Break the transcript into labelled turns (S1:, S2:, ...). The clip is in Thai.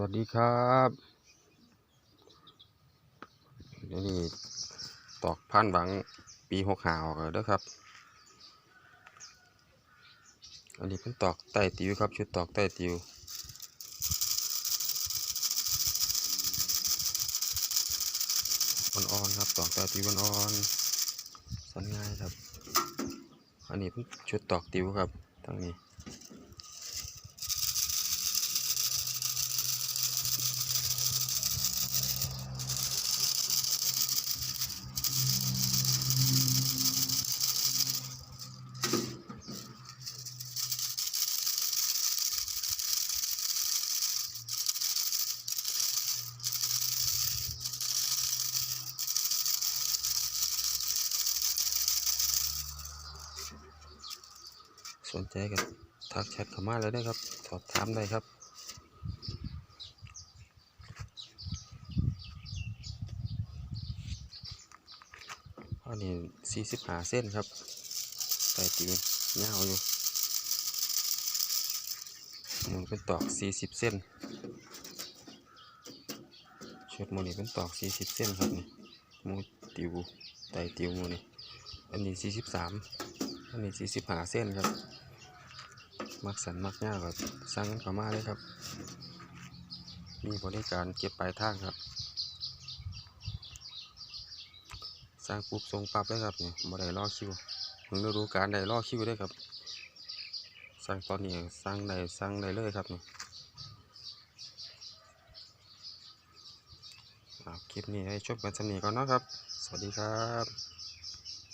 S1: วัสดีครับเดี๋ยวนี้ตอกพันหวังปีหกหาออกแล้วเด้อครับ อันนี้เป็นตอกใต้ติวครับ ชุดตอกใต้ติวอ่อนๆครับตอกใต้ติวอ่อนๆสันง่ายครับ อันนี้เป็นชุดตอกติวครับทางนี้ สนใจกับทักแชทเข้ามาเลยได้ครับ สอบถามได้ครับอันนี้สี่สิบห้าเส้นครับใส่ติวเงาวอยู่มันเป็นตอกสี่สิบเส้นชุดโมนี่เป็นตอกสี่สิบเส้นครับนี่หมูติวไตติวโมนี่อันนี้สี่สิบสาม อันนี้สี่สิบห้าเส้นครับ มักสันมักง่ายแบบสั่งเข้ามาเลยครับ มีบริการเก็บปลายทางครับสร้างปุ๊บส่งปั๊บเลยครับนี่บ่ได้รอคิวถึงฤดูกาลได้รอคิวได้ครับ สร้างตอนนี้สร้างได้สร้างได้เลยครับนี่อ่าคลิปนี้ให้ชมกันสำนีก่อนนะครับ สวัสดีครับ